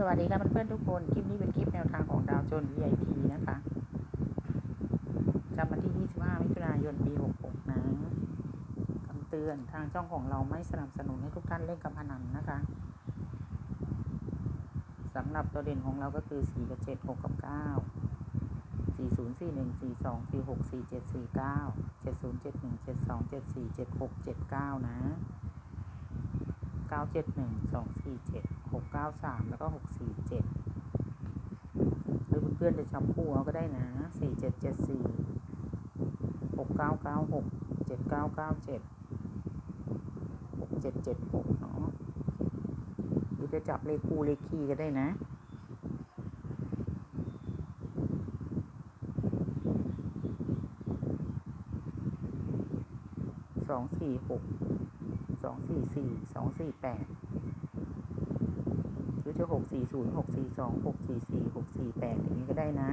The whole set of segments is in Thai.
สวัสดีครับเพื่อนๆทุกคน คลิปนี้เป็นคลิปแนวทางของดาวโจน VIP นะคะจำวันที่ 25 มิถุนายน ปี 66 นะคำเตือนทางช่องของเราไม่สนับสนุนให้ทุกท่านเล่นกับพนันนะคะสำหรับตัวเด่นของเราก็คือ 4 กับ 7 6 กับ 9 40 41 42 46 47 49 70 71 72 74 76 79 นะ เก้าเจ็ดหนึ่งสองสี่เจ็ดหกเก้าสามแล้วก็หกสี่เจ็ดหรือเพื่อนๆจะจับคู่เอาก็ได้นะสี่เจ็ดเจ็ดสี่หกเก้าเก้าหกเจ็ดเก้าเก้าเจ็ดหกเจ็ดเจ็ดหกเนาะหรือจะจับเลขคู่เลขคี่ก็ได้นะ สองสี่หกสองสี่สี่สองสี่แปดหรือจะหกสี่ศูนย์หกสี่สองหกสี่สี่หกสี่แปดอย่างนี้ก็ได้นะ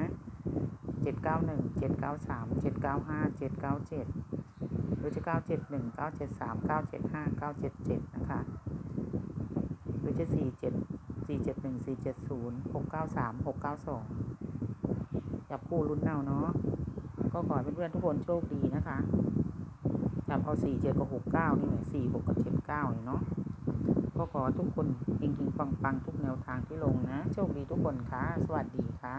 เจ็ดเก้าหนึ่งเจ็ดเก้าสามเจ็ดเก้าห้าเจ็ดเก้าเจ็ดหรือจะเก้าเจ็ดหนึ่งเก้าเจ็ดสามเก้าเจ็ดห้าเก้าเจ็ดเจ็ดนะคะหรือจะสี่เจ็ดสี่เจ็ดหนึ่งสี่เจ็ดศูนย์หกเก้าสามหกเก้าสองจับคู่ลุ้นเอาเนาะก็ขอให้เพื่อนๆทุกคนโชคดีนะคะ จำเอาสี่เจ็ดกับหกเก้านี่แหละสี่หกกับเจ็ดเก้าเนาะก็ขอทุกคนจริงๆปังๆ ทุกแนวทางที่ลงนะ โชคดีทุกคนค่ะ สวัสดีค่ะ